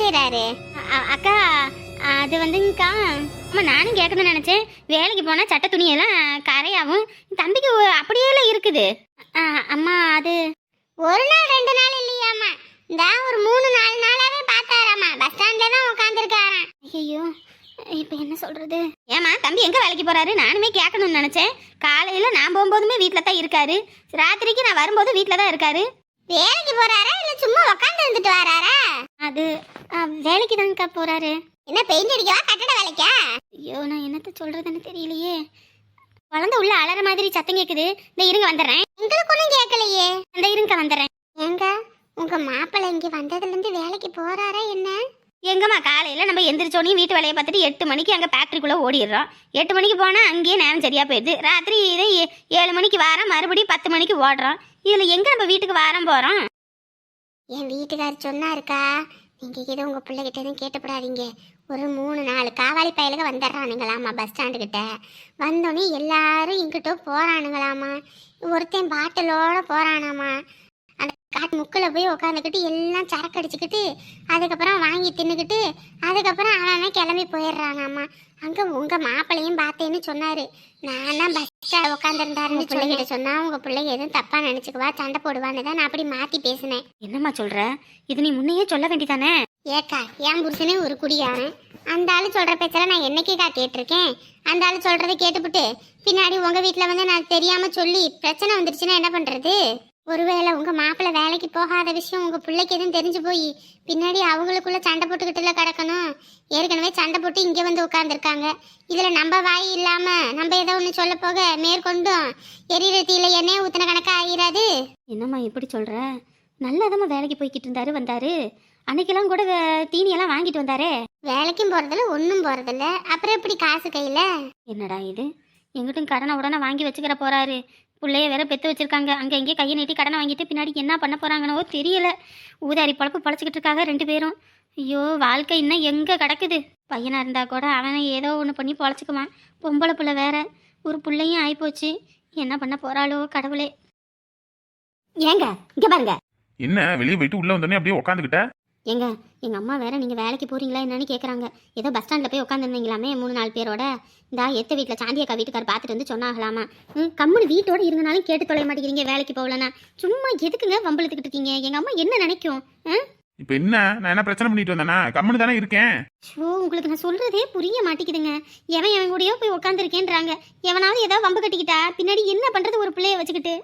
செய்கிறாரு அக்கா அது வந்துங்கக்கா அம்மா நானும் கேட்கணும்னு நினச்சேன். வேலைக்கு போனால் சட்டை துணியெல்லாம் கரையாகும் தம்பிக்கு ஒ- அப்படியேலாம் இருக்குது. அம்மா அது ஒரு நாள் ரெண்டு நாள் இல்லையாம்மா. இந்த ஒரு மூணு நாலு நாளாவே பார்த்தாராம்மா. பஸ் ஸ்டாண்டில் தான் உட்காந்துருக்காராம் ஐயோ இப்போ என்ன சொல்கிறது ஏம்மா தம்பி எங்கே வேலைக்கு போகிறாரு நானுமே கேட்கணும்னு நினச்சேன். காலையில் நான் போகும்போதுமே வீட்டில் தான் இருக்காரு. ராத்திரிக்கு நான் வரும்போது வீட்டில் தான் இருக்காரு. வேலைக்கு போறாரா இல்ல சும்மா உட்காந்து இருந்துட்டு வராரா? அது வேலைக்கு தாங்கக்கா போறாரு. என்ன பெயிண்ட் அடிக்கவா? கட்டட வேலைக்கா? ஐயோ நான் என்னத்த சொல்றதுன்னு தெரியலையே. குழந்தை உள்ள அலற மாதிரி சத்தம் கேக்குது. இந்த இருங்க வந்துடுறேன். எங்களுக்கு ஒன்றும் கேட்கலையே அந்த இருங்க வந்துடுறேன். ஏங்க உங்க மாப்பிள்ளை இங்க வந்ததுல இருந்து வேலைக்கு போறாரா என்ன? எங்கம்மா காலையில் நம்ம எந்திரிச்சோன்னே வீட்டு வேலையை பார்த்துட்டு எட்டு மணிக்கு அங்கே ஃபேக்ட்ரிக்குள்ளே ஓடிடுறோம். எட்டு மணிக்கு போனால் அங்கேயே நேரம் சரியாக போயிடுது. ராத்திரி இதை ஏ- ஏழு மணிக்கு வாரம் மறுபடியும் பத்து மணிக்கு ஓடுறோம். இதில் எங்கே நம்ம வீட்டுக்கு வாரம் போகிறோம் என் வீட்டுக்கார் சொன்னாருக்கா நீங்கள் ஏதோ உங்கள் பிள்ளைகிட்ட எதுவும் கேட்டுப்படாதீங்க. ஒரு மூணு நாலு காவாலி பயலுக வந்துடுறானுங்களாமா பஸ் ஸ்டாண்டுக்கிட்ட வந்தோடனே எல்லாரும் இங்கிட்ட போகிறானுங்களாமா ஒருத்தன் பாட்டிலோடு போகிறானாமா காட்டு முக்கில் போய் உட்காந்துக்கிட்டு எல்லாம் சரக்கு அடிச்சுக்கிட்டு அதுக்கப்புறம் வாங்கி தின்னுக்கிட்டு அதுக்கப்புறம் அவன் கிளம்பி போயிடுறானாமா அங்கே உங்கள் மாப்பிள்ளையும் பார்த்தேன்னு சொன்னார். நான் தான் பஸ் ஸ்டாண்ட் உட்காந்துருந்தாருன்னு பிள்ளைகிட்ட சொன்னா உங்கள் பிள்ளைங்க எதுவும் தப்பாக நினச்சிக்குவா சண்டை போடுவான்னு தான் நான் அப்படி மாற்றி பேசினேன். என்னம்மா சொல்கிற இது நீ முன்னையே சொல்ல வேண்டியதானே? ஏக்கா என் புருஷனே ஒரு குடியாரன் அந்த ஆளு சொல்கிற பேச்செல்லாம் நான் என்னைக்கேக்கா கேட்டிருக்கேன்? அந்த ஆளு சொல்கிறத கேட்டுப்புட்டு பின்னாடி உங்கள் வீட்டில் வந்து நான் தெரியாமல் சொல்லி பிரச்சனை வந்துருச்சுன்னா என்ன பண்ணுறது ஒருவேளை உங்க மாப்பிள்ளை வேலைக்கு போகாத விஷயம் உங்க பிள்ளைக்கு எதுவும் தெரிஞ்சு போய் பின்னாடி அவங்களுக்குள்ள சண்டை போட்டுக்கிட்டுல கிடக்கணும். ஏற்கனவே சண்டை போட்டு இங்க வந்து உட்காந்துருக்காங்க இதுல நம்ம வாய் இல்லாம நம்ம ஏதோ ஒன்று சொல்ல போக மேற்கொண்டும் எரியிற தீல எண்ணெய் ஊத்தின கணக்கா ஆயிராது. என்னம்மா இப்படி சொல்ற? நல்லதம்மா வேலைக்கு போய்கிட்டு இருந்தாரு வந்தாரு. அன்னைக்கெல்லாம் கூட தீனியெல்லாம் வாங்கிட்டு வந்தாரே. வேலைக்கும் போறதில்ல ஒன்றும் போறதில்ல. அப்புறம் எப்படி காசு கையில? என்னடா இது? எங்கிட்டும் கடனை உடனே வாங்கி வச்சுக்கிற போறாரு. பிள்ளைய வேற பெற்று வச்சிருக்காங்க. அங்கே எங்கேயே கையை நீட்டி கடனை வாங்கிட்டு பின்னாடி என்ன பண்ண போகிறாங்கன்னோ தெரியல. ஊதாரி பழப்பு பழச்சிக்கிட்டு இருக்காங்க ரெண்டு பேரும். ஐயோ வாழ்க்கை இன்னும் எங்கே கிடக்குது? பையனாக இருந்தால் கூட அவனை ஏதோ ஒன்று பண்ணி பொழைச்சிக்குவான். பொம்பளை பிள்ளை வேற. ஒரு பிள்ளையும் ஆயிப்போச்சு. என்ன பண்ண போகிறாளோ கடவுளே. ஏங்க இங்கே பாருங்க. என்ன வெளியே போயிட்டு உள்ள வந்தோடனே அப்படியே உட்காந்துக்கிட்ட ஏங்க எங்க அம்மா வேற நீங்க வேலைக்கு போறீங்களா என்னன்னு கேக்குறாங்க. ஏதோ பஸ் ஸ்டாண்ட்ல போய் உட்காந்துருந்தீங்களாமே மூணு நாலு பேரோட. இந்த எத்த வீட்டில் சாந்தியக்கா வீட்டுக்கார் பார்த்துட்டு வந்து சொன்னாகலாமா ம், கம்முனு வீட்டோட இருந்தனாலும் கேட்டு தொலைய மாட்டேங்கிறீங்க வேலைக்கு போகலன்னா. சும்மா எதுக்குங்க வம்பளத்துக்கிட்டு இருக்கீங்க? எங்க அம்மா என்ன நினைக்கும்? ஆ? இப்ப என்ன? நான் என்ன பிரச்சனை பண்ணிட்டு வந்தேனா? கம்முன்னு தானே இருக்கேன். ஷோ உங்களுக்கு நான் சொல்றதே புரிய மாட்டேங்குதுங்க. எவன் எவன் கூடயோ போய் உட்காந்துருக்கேன்றாங்க எவனாவது ஏதாவது வம்பு கட்டிக்கிட்டா பின்னாடி என்ன பண்றது ஒரு பிள்ளைய வச்சுக்கிட்டு?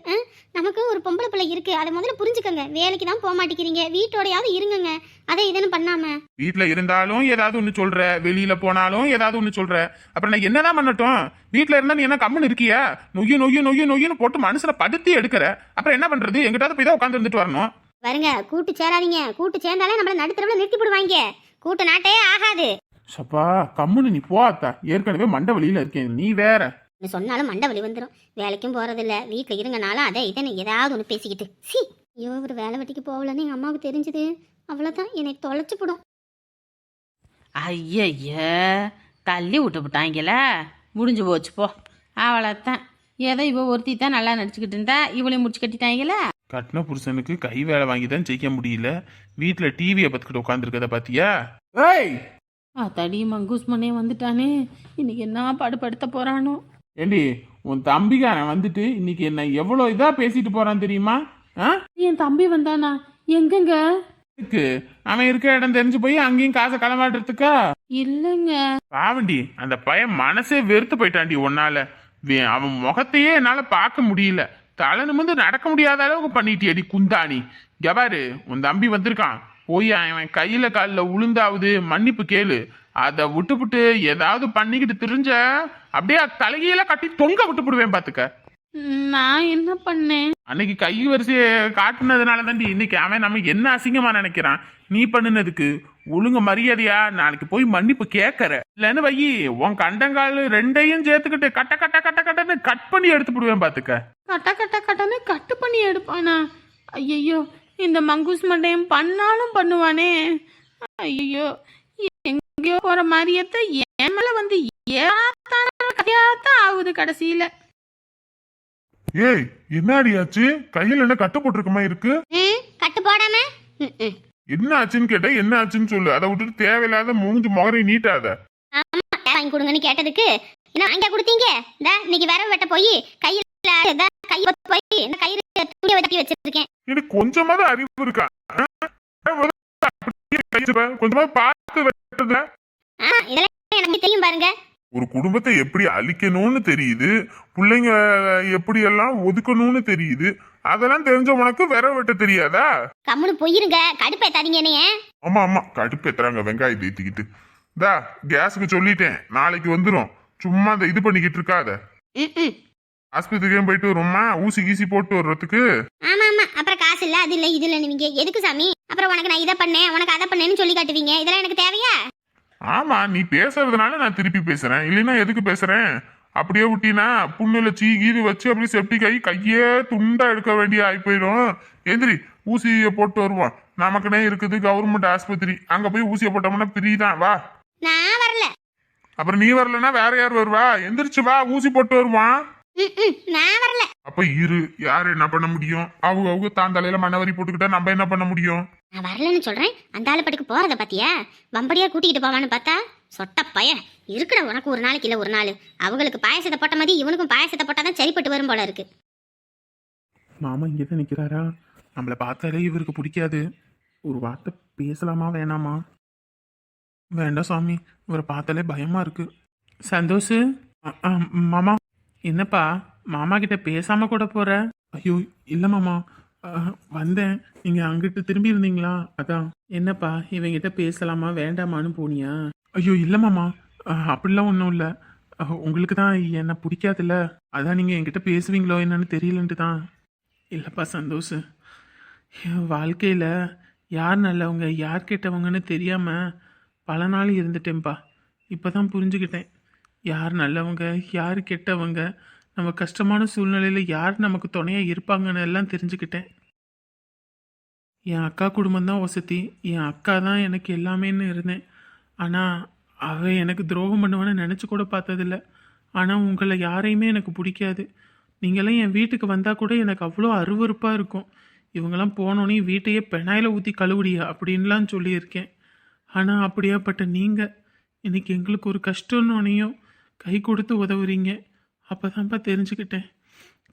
நமக்கு ஒரு பொம்பளை பிள்ளை இருக்கு. அதை முதல்ல புரிஞ்சுக்கங்க. வேலைக்கு தான் போக மாட்டேங்கிறீங்க. வீட்டோடையாவது இருங்கங்க. அதை இதுன்னு பண்ணாம? வீட்ல இருந்தாலும் ஏதாவது ஒண்ணு சொல்ற. வெளியில போனாலும் ஏதாவது ஒண்ணு சொல்ற. அப்புறம் நான் என்னதான் பண்ணட்டும்? வீட்ல இருந்தா நீ என்ன கம்முன்னு இருக்கியா? நொய்யு நொய்யு நொய்யு நொய்யுன்னு போட்டு மனுஷனை படுத்தி எடுக்கிற. அப்புறம் என்ன பண்றது? எங்கிட்டாவது போய் தான் உட்காந்து இருந்துட்டு வரணும். வருங்க கூட்டு சேராதீங்க. கூட்டு சேர்ந்தாலே நம்மள நடுத்தரவுல நிறுத்தி போடுவாங்க. கூட்டு நாட்டே ஆகாது. சப்பா கம்முன்னு நீ போத்தா ஏற்கனவே மண்டை வழியில இருக்கேன். நீ வேற. நீ சொன்னாலும் மண்டை வலி வந்துடும் வேலைக்கும் போறதில்ல. வீட்டில் இருங்கனாலும் அதை இதை ஏதாவது ஒன்று பேசிக்கிட்டு. சி! ஐயோ ஒரு வேலை வெட்டிக்கு போகலன்னு எங்கள் அம்மாவுக்கு தெரிஞ்சது. அவ்வளோதான் என்னை தொலைச்சு போடும். ஐயய்ய தள்ளி விட்டு விட்டாங்கள முடிஞ்சு போச்சு போ. அவ்வளோத்தான் ஏதோ இவ ஒருத்தி தான் நல்லா நடிச்சுக்கிட்டு இருந்தா இவளையும் முடிச்சு கட்டிட்டாங்களா கட்டின புருஷனுக்கு கை வேலை வாங்கி தான் ஜெயிக்க முடியல. வீட்டுல டிவியை பத்துக்கிட்டு உட்காந்துருக்கத பாத்தியா? ஏய்! தடி மங்கூஸ் மனே வந்துட்டானே. இன்னைக்கு என்ன பாடுபடுத்த போறானோ? ஏண்டி உன் தம்பிக்காரன் வந்துட்டு இன்னைக்கு என்ன எவ்வளவு இதா பேசிட்டு போறான் தெரியுமா? ஆ? என் தம்பி வந்தானா? எங்கங்க? இருக்கு அவன் இருக்க இடம் தெரிஞ்சு போய் அங்கேயும் காசை களமாடுறதுக்கா இல்லைங்க. பாவண்டி அந்த பையன் மனசே வெறுத்து போயிட்டான்டி உன்னால. வே- அவன் முகத்தையே என்னால பார்க்க முடியல. தலை நிமிர்ந்து நடக்க முடியாத அளவுக்கு பண்ணிட்டியடி குந்தாணி. இங்க பாரு உன் தம்பி வந்திருக்கான். போய் அவன் கையில காலில் உளுந்தாவது மன்னிப்பு கேளு. அதை விட்டுப்புட்டு ஏதாவது பண்ணிக்கிட்டு திரிஞ்ச அப்படியே தலைகையில கட்டி தொங்க விட்டு போடுவேன் பாத்துக்க. நான் என்ன பண்ணேன்? அன்னைக்கு கை வரிசையை காட்டுனதுனால தாண்டி இன்னைக்கு அவன் நம்ம என்ன அசிங்கமா நினைக்கிறான்? நீ பண்ணுனதுக்கு ஒழுங்கு மரியாதையா? நாளைக்கு போய் மன்னிப்பு கேட்கற இல்லன்னு வையி உன் கண்டங்கால் ரெண்டையும் சேர்த்துக்கிட்டு கட்ட கட்ட கட்ட கட்டன்னு கட் பண்ணி எடுத்து போடுவேன் பாத்துக்க. கட்ட கட்ட கட்டன்னு கட்டு பண்ணி எடுப்பானா? ஐயையோ இந்த மங்கூஸ் மண்டையம் பண்ணாலும் பண்ணுவானே. ஐயோ எங்கேயோ போற மாதிரியத்த என் மேல வந்து ஏத்தான கதையாத்தான் ஆகுது கடைசியில. ஏய் என்னடியாச்சு கையில் என்ன கட்டு போட்டிருக்கமா இருக்கு? ம் கட்டு போடாம? என்ன ஆச்சுன்னு கேட்டா என்ன ஆச்சுன்னு சொல்லு. அதை விட்டுட்டு தேவையில்லாத மூஞ்சி முகரை நீட்டாத. வாங்கி கொடுங்கன்னு கேட்டதுக்கு. என்ன வாங்கி கொடுத்தீங்க? இந்த இன்னைக்கு விரவு வெட்ட போய் கையில கை போய் இந்த கயிறு துணியை வெட்டி வச்சிருக்கேன். எனக்கு கொஞ்சமாவது அறிவு இருக்கா? கொஞ்சமா பார்த்து வெட்டுறதுல இதெல்லாம் எனக்கு தெரியும் பாருங்க. ஒரு குடும்பத்தை எப்படி அழிக்கணும்னு தெரியுது பிள்ளைங்க எப்படி எல்லாம் ஒதுக்கணும்னு தெரியுது அதெல்லாம் தெரிஞ்ச உனக்கு விர வெட்ட தெரியாதா? கம்முன்னு போயிருங்க கடுப்பேத்தாதீங்க என்னைய. ஆமா ஆமா கடுப்பு எத்துறாங்க வெங்காயத்தை ஏத்திக்கிட்டு. தா கேஸுக்கு சொல்லிட்டேன் நாளைக்கு வந்துடும் சும்மா அந்த இது பண்ணிக்கிட்டு இருக்காத. ம் ம். ஆஸ்பத்திரிக்கே போயிட்டு வரும்மா ஊசி கீசி போட்டு வர்றதுக்கு. ஆமா ஆமா அப்புறம் காசு இல்ல அது இல்ல இது இல்ல நீங்க. எதுக்கு சாமி? அப்புறம் உனக்கு நான் இதை பண்ணேன் உனக்கு அதை பண்ணேன்னு சொல்லி காட்டுவீங்க. இதெல்லாம் எனக்கு தேவையா? ஆமா நீ பேசுறதுனால நான் திருப்பி பேசுறேன். இல்லைன்னா எதுக்கு பேசுறேன்? அப்படியே விட்டினா புண்ணுல சீ கீது வச்சு அப்படியே செப்டிக் ஆகி கையே துண்டா எடுக்க வேண்டிய ஆகி போயிடும் எந்திரி ஊசியை போட்டு வருவோம். நமக்குனே இருக்குது கவர்மெண்ட் ஆஸ்பத்திரி. அங்க போய் ஊசியை போட்டோம்னா பிரி தான். வா. நான் வரல. அப்புறம் நீ வரலன்னா வேற யார் வருவா? எந்திரிச்சு வா ஊசி போட்டு வருவான். நான் வரல. அப்ப இரு. யாரு என்ன பண்ண முடியும்? அவங்க அவங்க தான் தலையில மண்ணவரி போட்டுக்கிட்டா நம்ம என்ன பண்ண முடியும்? நான் வரலன்னு சொல்கிறேன் அந்த ஆள் பட்டுக்கு போகிறத பார்த்தியா வம்படியாக கூட்டிக்கிட்டு போவான்னு பார்த்தா சொட்ட பையன் இருக்கிற உனக்கு ஒரு நாளைக்கு இல்லை ஒரு நாள். அவங்களுக்கு பாயசத்தை போட்ட மாதிரி இவனுக்கும் பாயசத்தை போட்டாதான் சரிப்பட்டு வரும் போல இருக்கு. மாமா இங்கே தான் நிற்கிறாரா நம்மளை பார்த்தாலே இவருக்கு பிடிக்காது. ஒரு வார்த்தை பேசலாமா வேணாமா? வேண்டாம் சாமி இவரை பார்த்தாலே பயமாக இருக்கு. சந்தோஷ் மாமா என்னப்பா? மாமா கிட்ட பேசாமல் கூட போகிற ஐயோ இல்லை மாமா. வந்தேன். நீங்க அங்கிட்டு திரும்பி இருந்தீங்களா? அதான். என்னப்பா இவங்கிட்ட பேசலாமா வேண்டாமான்னு போனியா? ஐயோ இல்லை மாமா. அப்படிலாம் ஒன்றும் இல்லை. உங்களுக்கு தான் என்னை பிடிக்காதுல்ல? அதான் நீங்கள் என்கிட்ட பேசுவீங்களோ என்னன்னு தெரியலன்ட்டு தான். இல்லைப்பா சந்தோஷ். வாழ்க்கையில் யார் நல்லவங்க யார் கெட்டவங்கன்னு தெரியாமல் பல நாள் இருந்துட்டேன்ப்பா இப்போ தான் புரிஞ்சுக்கிட்டேன். யார் நல்லவங்க யார் கெட்டவங்க நம்ம கஷ்டமான சூழ்நிலையில் யார் நமக்கு துணையாக இருப்பாங்கன்னு எல்லாம் தெரிஞ்சுக்கிட்டேன். என் அக்கா குடும்பம் தான் வசதி. என் அக்கா தான் எனக்கு எல்லாமேன்னு இருந்தேன். ஆனால் அவ எனக்கு துரோகம் பண்ணுவான்னு நினச்சி கூட பார்த்ததில்ல. ஆனால் உங்களை யாரையுமே எனக்கு பிடிக்காது. நீங்களாம் என் வீட்டுக்கு வந்தால் கூட எனக்கு அவ்வளோ அருவருப்பாக இருக்கும். இவங்கெல்லாம் போனோன்னே வீட்டையே பெனாயில் ஊற்றி கழுவுடியா அப்படின்லாம் சொல்லியிருக்கேன். ஆனால் அப்படியாப்பட்ட நீங்கள் இன்னைக்கு எங்களுக்கு ஒரு கஷ்டம்னோனையும் கை கொடுத்து உதவுறீங்க. அப்போ தான்ப்பா தெரிஞ்சுக்கிட்டேன்.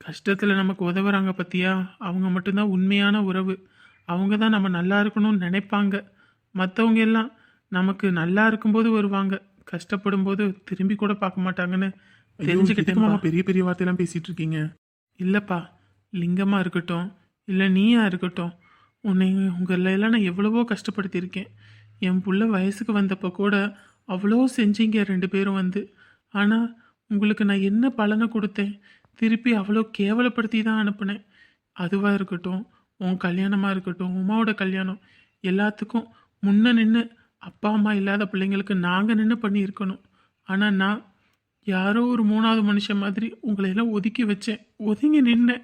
கஷ்டத்தில் நமக்கு உதவுறாங்க பற்றியா அவங்க மட்டும்தான் உண்மையான உறவு. அவங்க தான் நம்ம நல்லா இருக்கணும்னு நினைப்பாங்க. மற்றவங்க எல்லாம் நமக்கு நல்லா இருக்கும்போது வருவாங்க. கஷ்டப்படும் போது திரும்பி கூட பார்க்க மாட்டாங்கன்னு தெரிஞ்சுக்கிட்டேன் பெரிய பெரிய வார்த்தையெல்லாம் பேசிட்டு இருக்கீங்க? இல்லைப்பா லிங்கமா இருக்கட்டும் இல்லை நீயா இருக்கட்டும் உன்னை உங்களை எல்லாம் நான் எவ்வளவோ கஷ்டப்படுத்தியிருக்கேன். என் புள்ள வயசுக்கு வந்தப்போ கூட அவ்வளோ செஞ்சீங்க ரெண்டு பேரும் வந்து. ஆனால் உங்களுக்கு நான் என்ன பலனை கொடுத்தேன்? திருப்பி அவ்வளோ கேவலப்படுத்தி தான் அனுப்புனேன். அதுவாக இருக்கட்டும் உன் கல்யாணமாக இருக்கட்டும் உமாவோட கல்யாணம் எல்லாத்துக்கும் முன்ன நின்று அப்பா அம்மா இல்லாத பிள்ளைங்களுக்கு நாங்கள் நின்று பண்ணியிருக்கணும். ஆனால் நான் யாரோ ஒரு மூணாவது மனுஷன் மாதிரி உங்களை எல்லாம் ஒதுக்கி வச்சேன். ஒதுங்கி நின்னேன்.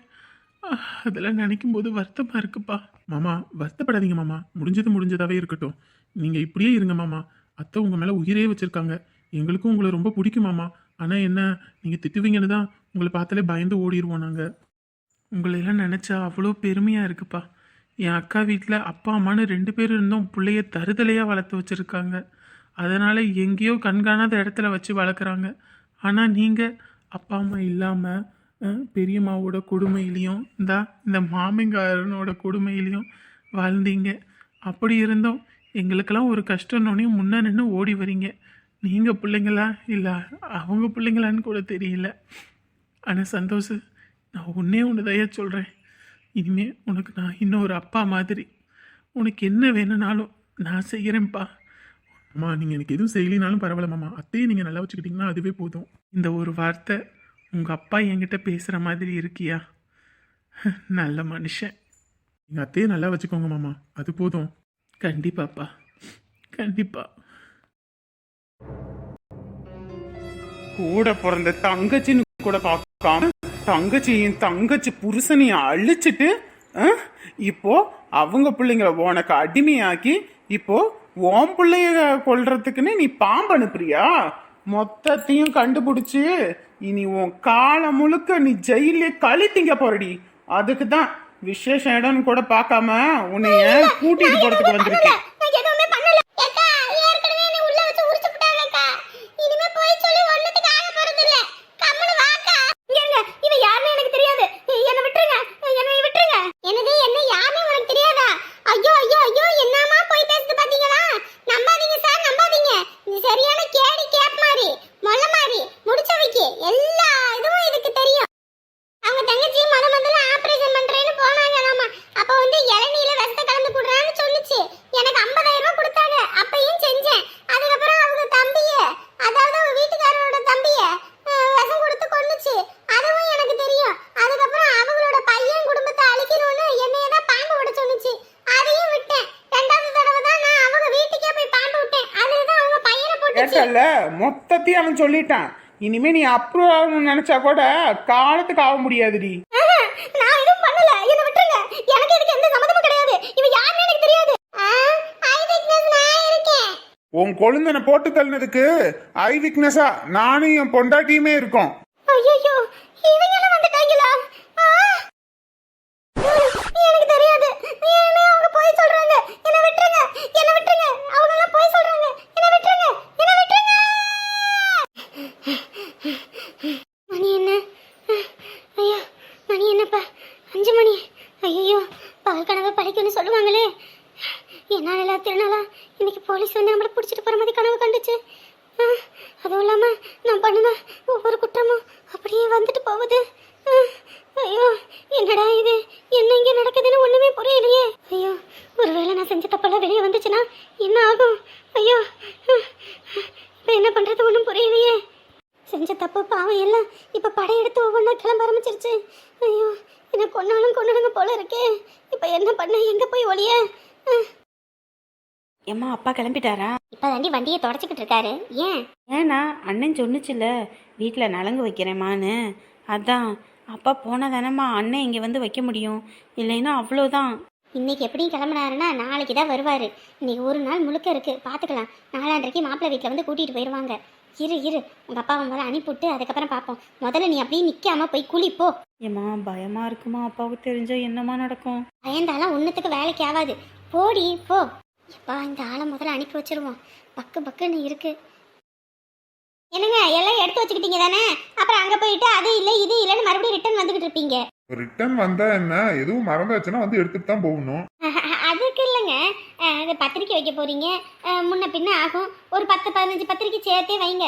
அதெல்லாம் நினைக்கும் போது வருத்தமாக இருக்குப்பா. மாமா வருத்தப்படாதீங்க மாமா. முடிஞ்சது முடிஞ்சதாகவே இருக்கட்டும். நீங்கள் இப்படியே இருங்க மாமா. அத்தை உங்கள் மேலே உயிரே வச்சுருக்காங்க. எங்களுக்கும் உங்களை ரொம்ப பிடிக்கும் மாமா. ஆனால் என்ன நீங்கள் திட்டுவீங்கன்னு தான் உங்களை பார்த்தாலே பயந்து ஓடிடுவோம் நாங்கள் உங்களை எல்லாம் நினச்சா அவ்வளோ பெருமையாக இருக்குப்பா. என் அக்கா வீட்டில் அப்பா அம்மான்னு ரெண்டு பேர் இருந்தும் பிள்ளைய தருதலையாக வளர்த்து வச்சுருக்காங்க. அதனால் எங்கேயோ கண்காணாத இடத்துல வச்சு வளர்க்குறாங்க. ஆனால் நீங்கள் அப்பா அம்மா இல்லாமல் பெரியம்மாவோட கொடுமையிலையும் இந்த இந்த மாமிங்காரனோட கொடுமையிலையும் வாழ்ந்தீங்க. அப்படி இருந்தும் எங்களுக்கெல்லாம் ஒரு கஷ்டம்னோடனே முன்னே நின்று ஓடி வரீங்க. நீங்கள் பிள்ளைங்களா? இல்லை அவங்க பிள்ளைங்களான்னு கூட தெரியல. ஆனால் சந்தோஷ் நான் ஒன்றே ஒன்று தயா சொல்கிறேன் இனிமே உனக்கு நான் இன்னொரு அப்பா மாதிரி. உனக்கு என்ன வேணும்னாலும் நான் செய்கிறேன்ப்பா அம்மா நீங்க எனக்கு எதுவும் செய்யலினாலும் பரவாயில்ல மாமா. அத்தையே நீங்க நல்லா வச்சுக்கிட்டீங்கன்னா அதுவே போதும். இந்த ஒரு வார்த்தை உங்கள் அப்பா என்கிட்ட பேசுகிற மாதிரி இருக்கியா? நல்ல மனுஷன். நீங்க அத்தையே நல்லா வச்சுக்கோங்க மாமா. அது போதும். கண்டிப்பாப்பா. கண்டிப்பா. கூட பிறந்த தங்கச்சின்னு கூட பார்க்காம தங்கச்சியின் தங்கச்சி புருஷனையும் அழிச்சிட்டு இப்போ அவங்க பிள்ளைங்கள உனக்கு அடிமையாக்கி இப்போ உன் பிள்ளைய கொல்றதுக்குன்னு நீ பாம்பு அனுப்புறியா? மொத்தத்தையும் கண்டுபிடிச்சு இனி உன் காலம் முழுக்க நீ ஜெயிலே களி திங்க போறடி. அதுக்கு தான் விசேஷ இடம்னு கூட பார்க்காம உன்னைய கூட்டிட்டு போறதுக்கு வந்திருக்கேன் நான் எதுவுமே பண்ணல அக்கா ஏற்கனவே என்ன உள்ள வச்சு உரிச்சு விட்டாங்க அக்கா இனிமே போய் சொல்லி ஒண்ணுத்துக்கு ஆக போறது இல்ல கம்முனு வாக்கா இங்க இவ யாருன்னு எனக்கு தெரியாது என்ன விட்டுருங்க என்னை விட்டுருங்க என்னது என்ன யாருன்னு உனக்கு தெரியாதா ஐயோ ஐயோ ஐயோ என்னமா போய் பேசுது பாத்தீங்களா நம்பாதீங்க சார் நம்பாதீங்க இது சரியான கேடி கேப் மாதிரி மொல்ல மாதிரி முடிச்சவைக்கு எல்லா இதுவும் இதுக்கு தெரியும் அவங்க தங்கச்சி மத முதல்ல ஆபரேஷன் பண்றேன்னு போனாங்களாமா அப்ப வந்து இளநீல விஷத்தை கலந்து குடுறான்னு சொல்லுச்சு எனக்கு 50000 ரூபாய் கொடுத்தாங்க அப்பயும் செஞ்சேன் அதுக்கப்புறம் அவங்க தம்பிய அதாவது அவங்க வீட்டுக்காரரோட தம்பிய அஹ், விஷம் கொடுத்து கொன்னுச்சு அதுவும் எனக்கு தெரியும் அதுக்கப்புறம் அவங்களோட பையன் குடும்பத்தை அழிக்கணும்னு என்னைய தான் பாம்பு விட சொன்னுச்சு அதையும் விட்டேன் ரெண்டாவது தடவை தான் நான் அவங்க வீட்டுக்கே போய் பாம்பு விட்டேன் அதுதான் அவங்க பையனை போட்டுச்சு கேட்டல மொத்தத்தையும் அவன் சொல்லிட்டான். இனிமே நீ அப்ரூவ் ஆகணும்னு நினைச்சா கூட காலத்துக்கு ஆக முடியாதுடி. நான் எதுவும் பண்ணல. என்ன விட்டுருங்க. எனக்கு இதுக்கு எந்த சம்மதமும் கிடையாது. இவ யாருன்னு எனக்கு தெரியாது. ஐ விட்னஸ் நான் இருக்கேன். உன் கொழுந்தனை போட்டு தள்ளினதுக்கு ஐ விக்னஸா நானும் என் பொண்டாட்டியுமே இருக்கோம். ஐயோ இவங்க எல்லாம் வந்துட்டாங்களா எனக்கு தெரியாது. அவங்க போய் சொல்றாங்க என்ன விட்டுருங்க என்ன விட்டுருங்க அவங்க எல்லாம் போய் சொல்றாங்க என்ன விட்டுருங்க என்ன விட்டுருங்க மணி என்ன ஐயோ மணி என்னப்பா அஞ்சு மணி ஐயோ கிடைக்கும்னு சொல்லுவாங்களே. படைக்கும்னு சொல்லுவாங்களே திருநாளா இன்னைக்கு போலீஸ் வந்து நம்மளை பிடிச்சிட்டு போகிற மாதிரி கனவு கண்டுச்சு. அதுவும் இல்லாமல் நான் பண்ணின ஒவ்வொரு குற்றமும் அப்படியே வந்துட்டு போகுது. ஐயோ என்னடா இது? என்ன இங்கே நடக்குதுன்னு ஒன்றுமே புரியலையே. ஐயோ ஒருவேளை நான் செஞ்ச தப்பெல்லாம் வெளியே வந்துச்சுன்னா என்ன ஆகும்? ஐயோ இப்போ என்ன பண்ணுறது ஒன்றும் புரியலையே. செஞ்ச தப்பு பாவம் எல்லாம் இப்போ படையெடுத்து ஒவ்வொன்றா கிளம்ப ஆரம்பிச்சிருச்சு. ஐயோ என்ன கொன்னாலும் கொன்னுடுங்க போல இருக்கே. இப்போ என்ன பண்ண? எங்க போய் ஒளிய? ஏம்மா அப்பா கிளம்பிட்டாரா? இப்போ தாண்டி வண்டியை தொடச்சிக்கிட்டு இருக்காரு. ஏன்? ஏன்னா அண்ணன் சொன்னுச்சுல வீட்டில் நலங்கு வைக்கிறேம்மான்னு. அதான் அப்பா போனால் தானேம்மா அண்ணன் இங்கே வந்து வைக்க முடியும். இல்லைன்னா அவ்வளோதான் இன்னைக்கு எப்படியும் கிளம்புனாருன்னா நாளைக்கு தான் வருவார். இன்னைக்கு ஒரு நாள் முழுக்க இருக்கு. பார்த்துக்கலாம் நாலாண்டரைக்கு மாப்பிள்ளை வீட்டில் வந்து கூட்டிகிட்டு போயிடுவாங்க இரு இரு. உங்கள் அப்பாவை முதல்ல அனுப்பிவிட்டு அதுக்கப்புறம் பார்ப்போம். முதல்ல நீ அப்படியே நிற்காம போய் குளிப்போ ஏம்மா பயமா இருக்குமா? அப்பாவுக்கு தெரிஞ்சா என்னம்மா நடக்கும்? பயந்தாலாம் ஒன்றுத்துக்கு வேலைக்கு ஆகாது. போடி போ. எப்பா இந்த ஆளை முதல்ல அனுப்பி வச்சிருவோம். பக்கு பக்குன்னு இருக்கு. என்னங்க எல்லாம் எடுத்து வச்சுக்கிட்டீங்க தானே? அப்புறம் அங்கே போயிட்டு அது இல்லை இது இல்லைன்னு மறுபடியும் ரிட்டர்ன் வந்துக்கிட்டு இருப்பீங்க. ரிட்டர்ன் வந்தா என்ன? எதுவும் மறந்தாச்சுன்னா வந்து எடுத்துட்டு தான் போகணும். அதுக்கு இல்லைங்க. பத்திரிக்கை வைக்க போறீங்க. அஹ், முன்ன பின்ன ஆகும். ஒரு பத்து பதினஞ்சு பத்திரிக்கை சேர்த்தே வைங்க.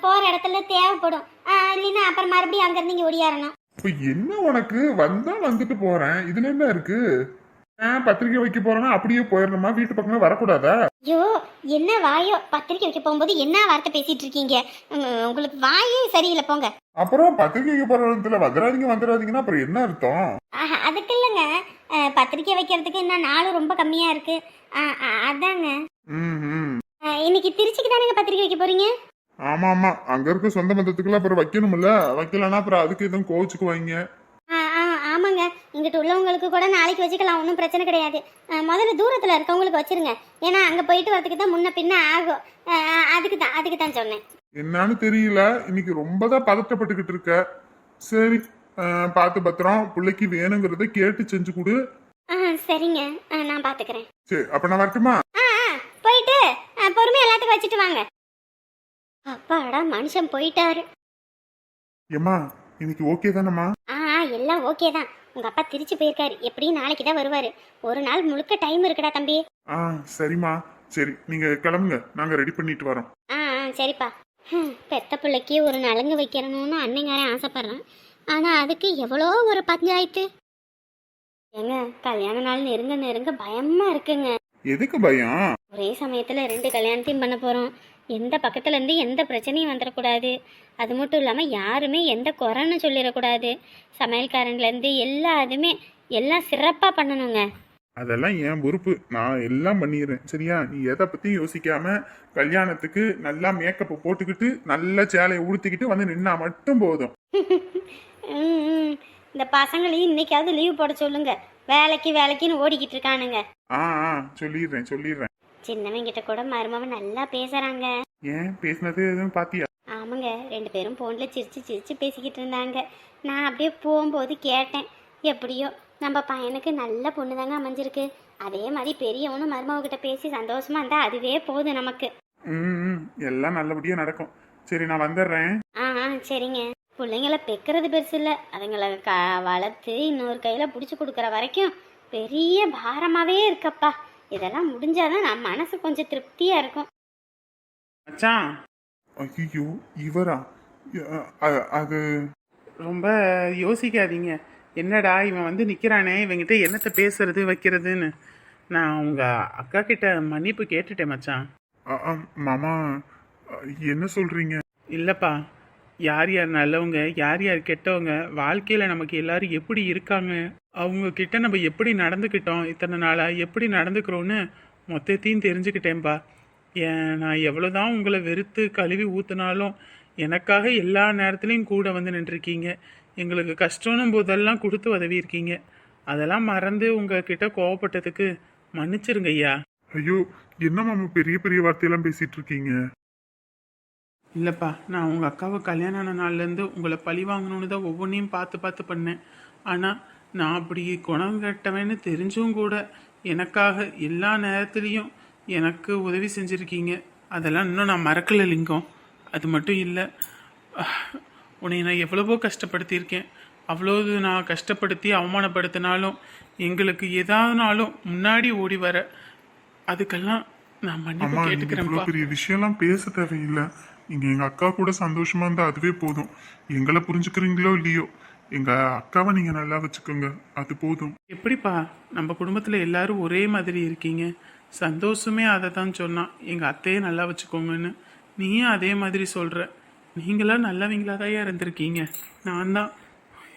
போற இடத்துல தேவைப்படும். இல்லைன்னா அப்புறம் மறுபடியும் அங்கிருந்து இங்கே ஒடியாரணும் இப்ப என்ன உனக்கு? வந்தா வந்துட்டு போறேன். இதுல என்ன இருக்கு? ஏன் பத்திரிக்கை வைக்க போறேன்னா அப்படியே போயிடணுமா வீட்டு பக்கமே வரக்கூடாதா? ஐயோ என்ன வாயோ? பத்திரிக்கை வைக்க போகும்போது என்ன வார்த்தை பேசிட்டு இருக்கீங்க? உங்களுக்கு வாயே சரியில்லை. போங்க. அப்புறம் பத்திரிக்கை வைக்க போற இடத்துல வந்துடாதீங்க வந்துடாதீங்கன்னா அப்புறம் என்ன அர்த்தம்? அதுக்கு இல்லைங்க. பத்திரிக்கை வைக்கிறதுக்கு இன்னும் நாளும் ரொம்ப கம்மியாக இருக்கு. அஹ், அஹ், அதாங்க. ம் இன்னைக்கு திருச்சிக்கு தானேங்க பத்திரிக்கை வைக்க போறீங்க? ஆமா ஆமா. அங்க இருக்க சொந்த பந்தத்துக்குலாம் அப்புறம் வைக்கணும்ல. வைக்கலன்னா அப்புறம் அதுக்கு எதுவும் கோவிச்சுக்குவாங்க ஆமாங்க. இங்கிட்ட உள்ளவங்களுக்கு கூட நாளைக்கு வச்சுக்கலாம். ஒன்றும் பிரச்சனை கிடையாது. முதல்ல தூரத்தில் இருக்கவங்களுக்கு வச்சிருங்க. ஏன்னா அங்கே போயிட்டு வரதுக்கு தான் முன்ன பின்ன ஆகும். அதுக்கு தான் அதுக்கு தான் சொன்னேன். என்னன்னு தெரியல. இன்னைக்கு ரொம்ப தான் பதட்டப்பட்டுக்கிட்டு இருக்க. சரி. பார்த்து பத்திரம். பிள்ளைக்கு வேணுங்கிறத கேட்டு செஞ்சு கொடு. சரிங்க. நான் பார்த்துக்கிறேன். சரி அப்ப நான் வரட்டுமா? போயிட்டு. பொறுமையா எல்லாத்துக்கும் வச்சுட்டு வாங்க. அப்பாடா மனுஷன் போயிட்டாரு. ஏம்மா இன்னைக்கு ஓகே தானம்மா? ஆ எல்லாம் ஓகே தான். உங்க அப்பா திருச்சி போயிருக்காரு. எப்படியும் நாளைக்கு தான் வருவாரு. ஒரு நாள் முழுக்க டைம் இருக்குடா தம்பி. ஆ சரிம்மா. சரி நீங்க கிளம்புங்க. நாங்க ரெடி பண்ணிட்டு வரோம். ஆ சரிப்பா. பெத்த பிள்ளைக்கு ஒரு நலங்கு வைக்கணும்னு அன்னைங்காரன் ஆசைப்படுறேன். ஆனால் அதுக்கு எவ்வளோ ஒரு பஞ்சாயத்து? ஏங்க கல்யாண நாள் நெருங்க நெருங்க பயமா இருக்குங்க. எதுக்கு பயம்? ஒரே சமயத்தில் ரெண்டு கல்யாணத்தையும் பண்ண போகிறோம் எந்த பக்கத்துலேருந்து எந்த பிரச்சனையும் வந்துடக்கூடாது அது மட்டும் இல்லாமல் யாருமே எந்த குறைன்னு சொல்லிடக்கூடாது சமையல்காரன்லேருந்து எல்லா இதுவுமே எல்லாம் சிறப்பாக பண்ணணுங்க. அதெல்லாம் என் பொறுப்பு நான் எல்லாம் பண்ணிடுறேன். சரியா? நீ எதை பத்தியும் யோசிக்காம கல்யாணத்துக்கு நல்லா மேக்கப் போட்டுக்கிட்டு நல்ல சேலையை உடுத்திக்கிட்டு வந்து நின்னா மட்டும் போதும். இந்த பசங்களையும் இன்னைக்காவது லீவ் போட சொல்லுங்க. வேலைக்கு வேலைக்குன்னு ஓடிக்கிட்டு இருக்கானுங்க. ஆ ஆ. சொல்லிடுறேன் சொல்லிடுறேன். சின்னவங்கிட்ட கூட மருமவன் நல்லா பேசுறாங்க. ஏன்? பேசினது எதுவும் பாத்தியா? ஆமாங்க. ரெண்டு பேரும் ஃபோனில் சிரிச்சு சிரிச்சு பேசிக்கிட்டு இருந்தாங்க. நான் அப்படியே போகும்போது கேட்டேன். எப்படியோ நம்ம பையனுக்கு நல்ல பொண்ணு தாங்க அமைஞ்சிருக்கு. அதே மாதிரி பெரியவனும் மருமகிட்ட பேசி சந்தோஷமா இருந்தா அதுவே போதும் நமக்கு. ம் ம், எல்லாம் நல்லபடியா நடக்கும். சரி நான் வந்துடுறேன். ஆ ஆ சரிங்க. பிள்ளைங்கள பெக்கிறது பெருசு இல்லை. அதுங்களை க வளர்த்து இன்னொரு கையில் பிடிச்சி கொடுக்குற வரைக்கும் பெரிய பாரமாகவே இருக்கப்பா. இதெல்லாம் முடிஞ்சாதான் நம்ம மனசு கொஞ்சம் திருப்தியாக இருக்கும். மச்சான். ஐயோ இவரா? அ- அ- அது ரொம்ப யோசிக்காதீங்க. என்னடா இவன் வந்து நிற்கிறானே இவங்கிட்ட என்னத்தை பேசுறது வைக்கிறதுன்னு? நான் உங்க அக்கா கிட்ட மன்னிப்பு கேட்டுட்டேன் மச்சான். மாமா என்ன சொல்றீங்க? இல்லைப்பா. யார் யார் நல்லவங்க யார் யார் கெட்டவங்க வாழ்க்கையில் நமக்கு எல்லாரும் எப்படி இருக்காங்க அவங்க கிட்ட நம்ம எப்படி நடந்துக்கிட்டோம் இத்தனை நாளாக எப்படி நடந்துக்கிறோன்னு மொத்தத்தையும் தெரிஞ்சுக்கிட்டேன்ப்பா ஏன் நான் எவ்வளோதான் உங்களை வெறுத்து கழுவி ஊற்றுனாலும் எனக்காக எல்லா நேரத்துலையும் கூட வந்து நின்றுருக்கீங்க. எங்களுக்கு கஷ்டம்னும் போதெல்லாம் கொடுத்து உதவி இருக்கீங்க அதெல்லாம் மறந்து உங்ககிட்ட கோவப்பட்டதுக்கு மன்னிச்சிருங்க ஐயா. ஐயோ என்ன மாமா பெரிய பெரிய வார்த்தையெல்லாம் பேசிட்டு இருக்கீங்க? இல்லைப்பா நான் உங்கள் அக்காவை கல்யாணம் ஆன நாள்லேருந்து உங்களை பழி வாங்கணும்னு தான் ஒவ்வொன்றையும் பார்த்து பார்த்து பண்ணேன். ஆனால் நான் அப்படி குணம் கட்டவேன்னு தெரிஞ்சும் கூட எனக்காக எல்லா நேரத்துலேயும் எனக்கு உதவி செஞ்சுருக்கீங்க. அதெல்லாம் இன்னும் நான் மறக்கலை லிங்கம். அது மட்டும் இல்லை உன்னை நான் எவ்வளவோ கஷ்டப்படுத்தியிருக்கேன். அவ்வளவு நான் கஷ்டப்படுத்தி அவமானப்படுத்தினாலும் எங்களுக்கு ஏதாவதுனாலும் முன்னாடி ஓடி வர அதுக்கெல்லாம் நான் மன்னிப்பு இவ்வளவு பெரிய விஷயம்லாம் பேச தேவையில்லை. நீங்க எங்க அக்கா கூட சந்தோஷமா இருந்தா அதுவே போதும். எங்களை புரிஞ்சுக்கிறீங்களோ இல்லையோ எங்க அக்காவை நீங்க நல்லா வச்சுக்கோங்க. அது போதும். எப்படிப்பா? நம்ம குடும்பத்தில் எல்லாரும் ஒரே மாதிரி இருக்கீங்க. சந்தோஷமே அதை தான் சொன்னான். எங்கள் அத்தையே நல்லா வச்சுக்கோங்கன்னு. நீயும் அதே மாதிரி சொல்கிற நீங்களாம் நல்லவங்களா தான் இருந்திருக்கீங்க. நான் தான்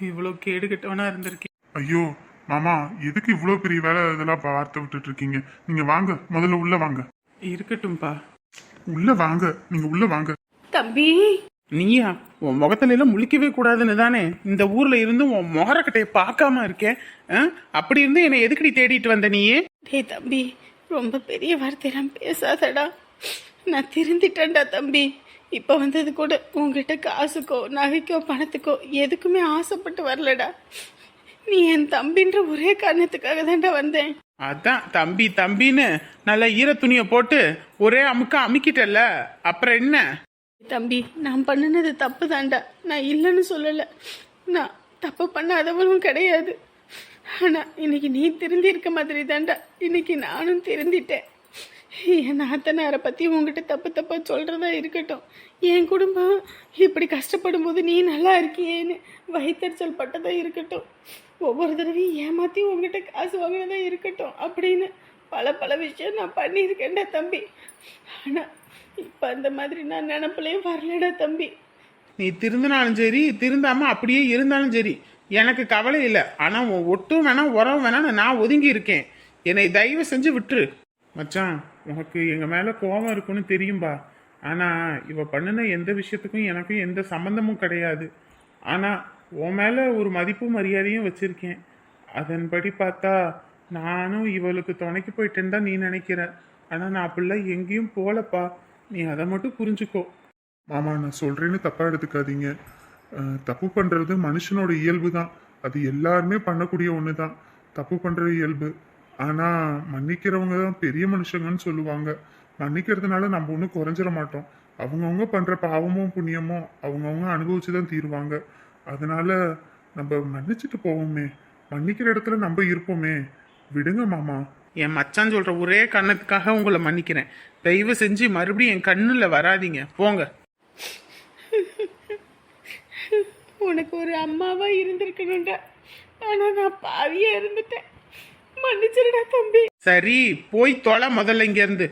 இவ்வளோ கேடு கெட்டவனா இருந்திருக்கேன். ஐயோ மாமா எதுக்கு இவ்வளோ பெரிய வேலை இதெல்லாம் வார்த்தை விட்டுட்டு இருக்கீங்க நீங்க வாங்க முதல்ல உள்ள வாங்க. இருக்கட்டும்ப்பா உள்ள வாங்க நீங்க உள்ள வாங்க. தம்பி. நீயா? உன் முகத்துல எல்லாம் முழிக்கவே கூடாதுன்னு தானே? இந்த ஊர்ல இருந்து உன் முகரக்கட்டையை பார்க்காம இருக்கேன். ஆ? அப்படி இருந்து என்னை எதுக்கடி தேடிட்டு வந்த நீயே டேய் தம்பி ரொம்ப பெரிய வார்த்தையெல்லாம் பேசாதடா. நான் திருந்திட்டேன்டா தம்பி. இப்போ வந்தது கூட உங்ககிட்ட காசுக்கோ நகைக்கோ பணத்துக்கோ எதுக்குமே ஆசைப்பட்டு வரலடா. நீ என் தம்பின்ற ஒரே காரணத்துக்காக தான்டா வந்தேன். அதான் தம்பி தம்பின்னு நல்ல ஈர துணியை போட்டு ஒரே அமுக்க அமுக்கிட்டல்ல. அப்புறம் என்ன? தம்பி நான் பண்ணினது தப்பு தான்டா. நான் இல்லைன்னு சொல்லலை. நான் தப்பு பண்ணாதவனும் கிடையாது. ஆனால் இன்னைக்கு நீ திருந்தி இருக்க மாதிரி தான்டா. இன்னைக்கு நானும் திருந்திட்டேன். என் நாத்தனாரை பற்றி உங்ககிட்ட தப்பு தப்பாக சொல்கிறதா இருக்கட்டும். என் குடும்பம் இப்படி கஷ்டப்படும் போது நீ நல்லா இருக்கியேன்னு வயிற்றுச்சல் பட்டதாக இருக்கட்டும். ஒவ்வொரு தடவையும் ஏமாற்றி உங்ககிட்ட காசு வாங்கினதா இருக்கட்டும் அப்படின்னு பல பல விஷயம் நான் பண்ணியிருக்கேன்டா தம்பி. ஆனால் இப்போ அந்த மாதிரி நான் நினப்புலையும் வரலடா தம்பி. நீ திருந்தினாலும் சரி திருந்தாமல் அப்படியே இருந்தாலும் சரி எனக்கு கவலை இல்லை. ஆனால் ஒட்டும் வேணாம் உரம் வேணாம்னு நான் ஒதுங்கி இருக்கேன் என்னை தயவு செஞ்சு விட்டுரு. மச்சான். உனக்கு எங்கள் மேலே கோபம் இருக்குன்னு தெரியும்பா. ஆனால் இவ பண்ணின எந்த விஷயத்துக்கும் எனக்கும் எந்த சம்மந்தமும் கிடையாது. ஆனால் உன் மேலே ஒரு மதிப்பு மரியாதையும் வச்சுருக்கேன். அதன்படி பார்த்தா நானும் இவளுக்கு துணைக்கு போயிட்டேன்னு தான் நீ நினைக்கிற. ஆனால் நான் அப்படிலாம் எங்கேயும் போகலப்பா. நீ அதை மட்டும் புரிஞ்சுக்கோ. மாமா நான் சொல்கிறேன்னு தப்பாக எடுத்துக்காதீங்க. தப்பு பண்ணுறது மனுஷனோட இயல்பு தான். அது எல்லாருமே பண்ணக்கூடிய ஒன்று தான் தப்பு பண்ணுற இயல்பு. ஆனா மன்னிக்கிறவங்க தான் பெரிய மனுஷங்கன்னு சொல்லுவாங்க. மன்னிக்கிறதுனால நம்ம ஒன்றும் குறைஞ்சிட மாட்டோம். அவங்கவுங்க பண்ற பாவமும் புண்ணியமும் அவங்கவுங்க அனுபவிச்சு தான் தீருவாங்க. அதனால நம்ம மன்னிச்சுட்டு போவோமே. மன்னிக்கிற இடத்துல நம்ம இருப்போமே. விடுங்க மாமா. என் மச்சான் சொல்ற ஒரே காரணத்துக்காக உங்களை மன்னிக்கிறேன். தயவு செஞ்சு மறுபடியும் என் கண்ணுல வராதீங்க. போங்க. உனக்கு ஒரு அம்மாவா இருந்திருக்கணும்டா. ஆனா நான் பாவியா இருந்துட்டேன். மன்னிச்சிருடா தம்பி. சரி போய் தொலை முதல்ல இங்க இருந்து